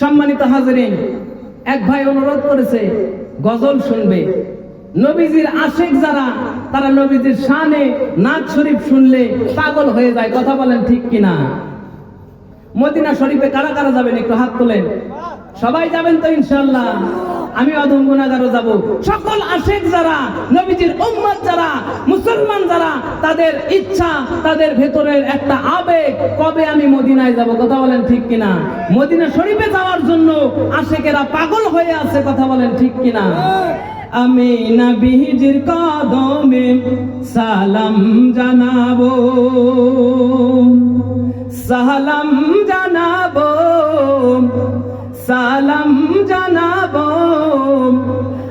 সম্মানিত হাজরিন, এক ভাই অনুরোধ করেছে, গজল শুনবে। নবীজির আশেক যারা, তারা নবীজির শানে নাচ শরীফ শুনলে পাগল হয়ে যায়, কথা বলেন ঠিক কিনা? মদিনা শরীফে কারা কারা যাবেন, একটু হাত তোলেন। সবাই যাবেন তো ইনশাল্লাহ আমি অধম গুণাগারও যাব। সকল আশেক যারা, নবীজির উম্মত যারা, মুসলমান তাদের ইচ্ছা, তাদের ভেতরের একটা আবেগ, কবে আমি মদিনায় যাব, কথা বলেন ঠিক কিনা? মদিনা শরীফে যাওয়ার জন্য আশেকেরা পাগল হয়ে আছে, কথা বলেন ঠিক কিনা? আমি না নবীজির কদমে সালাম জানাব, সালাম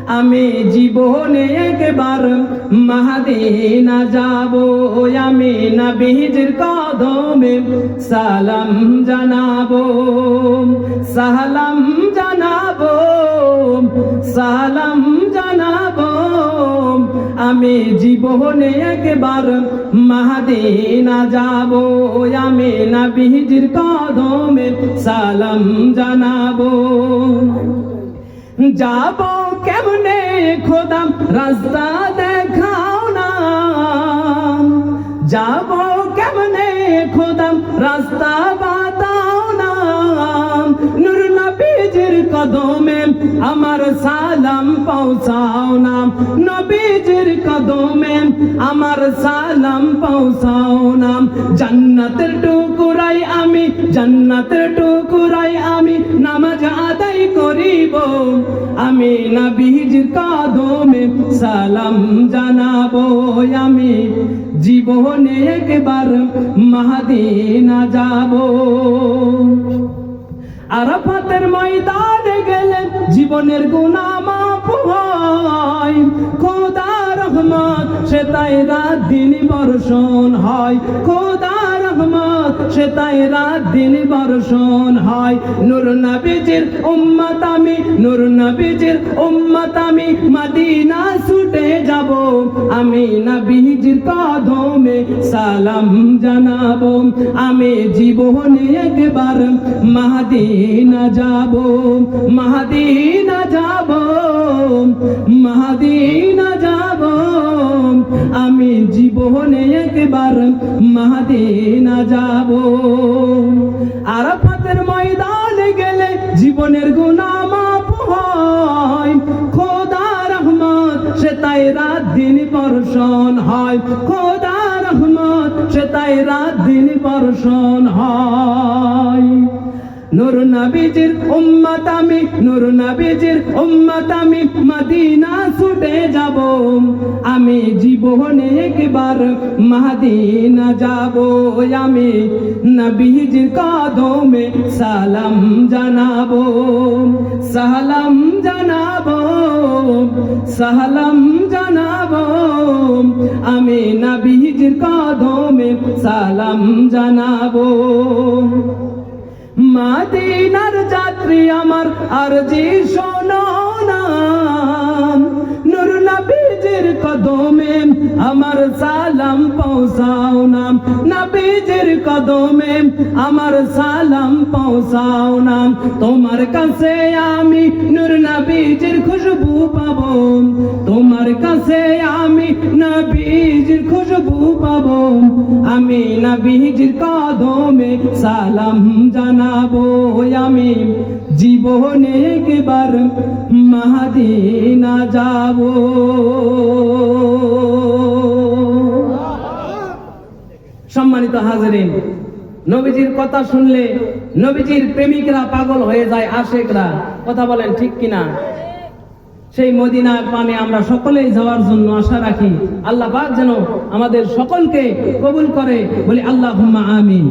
আমি জীবনে একবার মাহাদিনা যাব। আমি নবীজির কদমে সালাম জানাব। সালাম জানাব। সালাম জানাব। আমি জীবনে একবার মাহাদিনা যাব। আমি নবীজির কদমে সালাম জানাব। যাব কেমনে খোদাম? রাস্তা দেখাও না। যাব কেমনে খোদাম? রাস্তা বাতাও না। নূর নবীজির কদমে আমার সালাম পৌঁছাও না। নবীজির কদমে আমার সালাম পৌঁছাও না। জান্নাতের টুকুরাই আমি, জান্নাতের টুকুরাই আমি নামাজ আদায় করিব। আমি নবীজির কদমে সালাম জানাব আমি। জীবনে একবার মাহাদিনা যাব। আরাফাতের ময়দানে গেলে জীবনের গুণা মাপ হয়। খোদা রহমত সে তাই রাত দিন বর্ষণ হয়। খোদা সে তাই রাত দিন বর্ষণ হয়। নূর নবীজির উম্মত আমি, নূর নবীজির উম্মত আমি। মদিনা যাব আমি নবীজির কদমে সালাম জানাব। আমি জীবনে একবার মাহাদিনা যাব। মাহাদিনা যাব। মাহাদিনা যাব। আমি জীবনে একবার মাহাদিনা যাব। আরাফাতের ময়দানে গেলে জীবনের গুণা তাই রাত দিন বর্ষণ হয়। খোদা রহমত সে তাই রাত দিন বর্ষণ হয়। নূর নবীজির উম্মত আমি, নূর নবীজির উম্মত আমি, মদিনা ছুটে যাব। আমি জীবনে একবার মদিনা যাব। আমি নবীজির কদমে সালাম জানাব। সালাম জানাব সালাম জানাব। আমি নবীজির কদমে সালাম জানাব। মাদিনার যাত্রী আমার আরজি শোনো না কদমে আমার সালাম পৌঁছাও না। নবীজির কদমে আমার সালাম পৌঁছাও তোমার কাছে আমি নূর নবীজির খুশবু পাবো। তোমার কাছে আমি নবীজির খুশবু পাবো আমি নবীজির কদমে সালাম জানাব আমি। জীবনে একবার মাহাদিনা যাব। সম্মানিত হাজরিন, নবীজির কথা শুনলে নবীজির প্রেমিকরা পাগল হয়ে যায়, আশেকরা। কথা বলেন ঠিক কিনা? সেই মদিনা পানে আমরা সকলেই যাওয়ার জন্য আশা রাখি। আল্লাহ পাক যেন আমাদের সকলকে কবুল করে। বলি আল্লাহ আমিন।